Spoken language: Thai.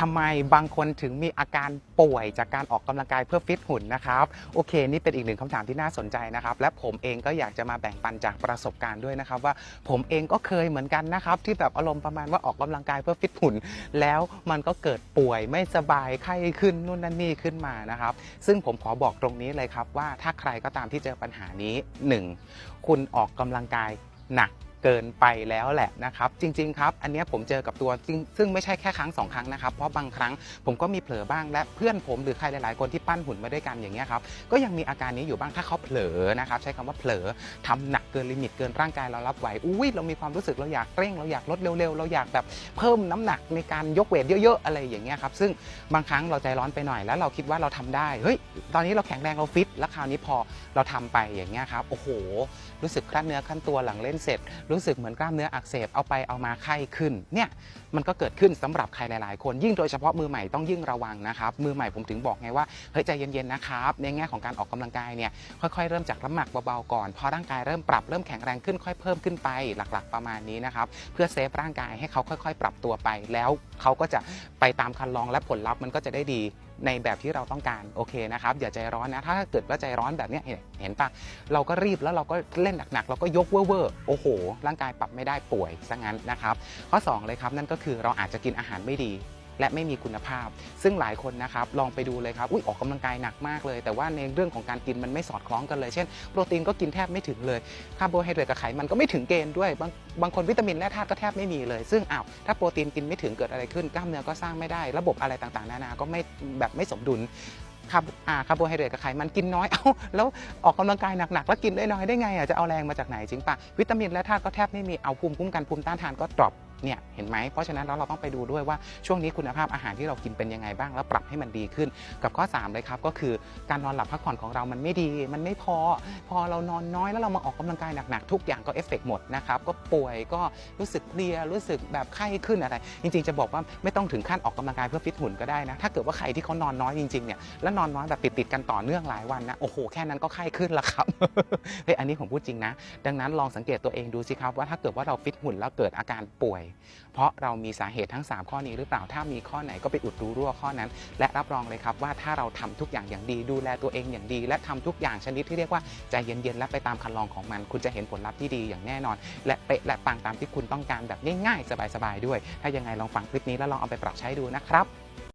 ทำไมบางคนถึงมีอาการป่วยจากการออกกำลังกายเพื่อฟิตหุ่นนะครับ โอเค นี่เป็นอีกหนึ่งคำถามที่น่าสนใจนะครับ และผมเองก็อยากจะมาแบ่งปันจากประสบการณ์ด้วยนะครับว่าผมเองก็เคยเหมือนกันนะครับ ที่แบบอารมณ์ประมาณว่าออกกำลังกายเพื่อฟิตหุ่น แล้วมันก็เกิดป่วยไม่สบายไข้ขึ้นนู่นนั่นนี่ขึ้นมานะครับ ซึ่งผมขอบอกตรงนี้เลยครับว่าถ้าใครก็ตามที่เจอปัญหานี้ 1. คุณออกกำลังกายหนัก เกินไปแล้วแหละนะครับจริงๆครับอันนี้ผมเจอกับตัวจริงซึ่งไม่ใช่แค่ครั้งสองครั้งนะครับเพราะบางครั้งผมก็มีเผลอบ้างและเพื่อนผมหรือใครหลายๆ คนที่ปั้นหุ่นมาด้วยกันอย่างเงี้ยครับก็ยังมีอาการนี้อยู่บ้างถ้าเขาเผลอนะครับใช้คำว่าเผลอทำหนักเกินลิมิตเกินร่างกายเรารับไหวอุ้ยเรามีความรู้สึกเราอยากเร่งเราอยากลดเร็วๆเราอยากแบบเพิ่มน้ำหนักในการยกเวทเยอะๆอะไรอย่างเงี้ยครับซึ่งบางครั้งเราใจร้อนไปหน่อยแล้วเราคิดว่าเราทำได้เฮ้ยตอนนี้เราแข็งแรงเราฟิตแล้วคราวนี้พอเราทำไปอย่างเงี้ยครับโอ้โห รู้สึกคลั่นเนื้อคลั่นตัวหลังเล่นเสร็จรู้สึกเหมือนกล้ามเนื้ออักเสบเอาไปเอามาไข้ขึ้นเนี่ยมันก็เกิดขึ้นสำหรับใครหลาย ๆ คนยิ่งโดยเฉพาะมือใหม่ต้องยิ่งระวังนะครับมือใหม่ผมถึงบอกไงว่าเฮ้ยใจเย็น ๆ นะครับในแง่ของการออกกำลังกายเนี่ยค่อย ๆ เริ่มจากน้ำหนักเบา ๆ ก่อนพอร่างกายเริ่มปรับเริ่มแข็งแรงขึ้นค่อยเพิ่มขึ้นไปหลัก ๆ ประมาณนี้นะครับเพื่อเซฟร่างกายให้เขาค่อย ๆ ปรับตัวไปแล้วเขาก็จะไปตามคันลองและผลลัพธ์มันก็จะได้ดี ในแบบที่เราต้องการโอเคนะครับอย่าใจร้อนนะถ้าเกิดว่าใจร้อนแบบนี้เห็นปะเราก็รีบแล้วเราก็เล่นหนักๆเราก็ยกเว่อร์โอ้โห ร่างกายปรับไม่ได้ป่วยซะงั้นนะครับข้อ 2 เลยครับนั่นก็คือเราอาจจะกินอาหารไม่ดี และไม่มีคุณภาพ ซึ่งหลายคนนะครับลองไปดูเลยครับอุ้ยออกกำลังกายหนักมากเลย แต่ว่าในเรื่องของการกินมันไม่สอดคล้องกันเลย เช่น โปรตีนก็กินแทบไม่ถึงเลยคาร์โบไฮเดรตกับไขมันก็ไม่ถึงเกณฑ์ด้วยบางบางคนวิตามินและธาตุก็แทบไม่มีเลย ซึ่งอ้าวถ้าโปรตีนกินไม่ถึงเกิดอะไรขึ้นกล้ามเนื้อก็สร้างไม่ได้ ระบบอะไรต่างๆนานาก็ไม่แบบไม่สมดุลคาร์โบอ่าคาร์โบไฮเดรตกับไขมันกินน้อย เอ้าแล้วออกกำลังกายหนักๆแล้วกินได้น้อยได้ไงอะจะเอาแรงมาจากไหนจริงปะวิตามินและธาตุก็แทบไม่มีเอาภูมิคุ้มกันภูมิต้านทานก็ดรอป เนี่ยเห็นไหมเพราะฉะนั้นแล้วเราต้องไปดูด้วยว่าช่วงนี้คุณภาพอาหารที่เรากินเป็นยังไงบ้างแล้วปรับให้มันดีขึ้น กับข้อ 3 เลยครับก็คือการนอนหลับพักผ่อนของเรามันไม่ดี มันไม่พอ พอเรานอนน้อยแล้วเรามาออกกำลังกายหนักๆทุกอย่างก็เอฟเฟกต์หมดนะครับก็ป่วยก็รู้สึกเพลียรู้สึกแบบไข้ขึ้นอะไร จริงๆจะบอกว่าไม่ต้องถึงขั้นออกกำลังกายเพื่อฟิตหุ่นก็ได้นะถ้าเกิดว่าใครที่เขานอนน้อยจริงๆเนี่ยแล้วนอนน้อยแบบติดๆกันต่อเนื่องหลายวันนะโอ้โหแค่นั้นก็ไข้ขึ้นล้วครับเฮ้ยอันนี้ผมพูดจริงนะ ดังนั้นลองสังเกตตัวเองดูสิครับว่าถ้าเกิดว่าเราฟิตหุ่นแล้วเกิดอาการป่วยเพราะเรามีสาเหตุทั้ง 3 ข้อนี้หรือเปล่า ถ้ามีข้อไหนก็ไปอุดรูรั่วข้อนั้น และรับรองเลยครับว่าถ้าเราทำทุกอย่างอย่างดีดูแลตัวเองอย่างดี และทำทุกอย่างชนิดที่เรียกว่าใจเย็นๆและไปตามคันลองของมัน คุณจะเห็นผลลัพธ์ที่ดีอย่างแน่นอน และเป๊ะและปังตามที่คุณต้องการแบบง่ายๆ สบายๆด้วย ถ้ายังไงลองฟังคลิปนี้แล้วลองเอาไปปรับใช้ดูนะครับ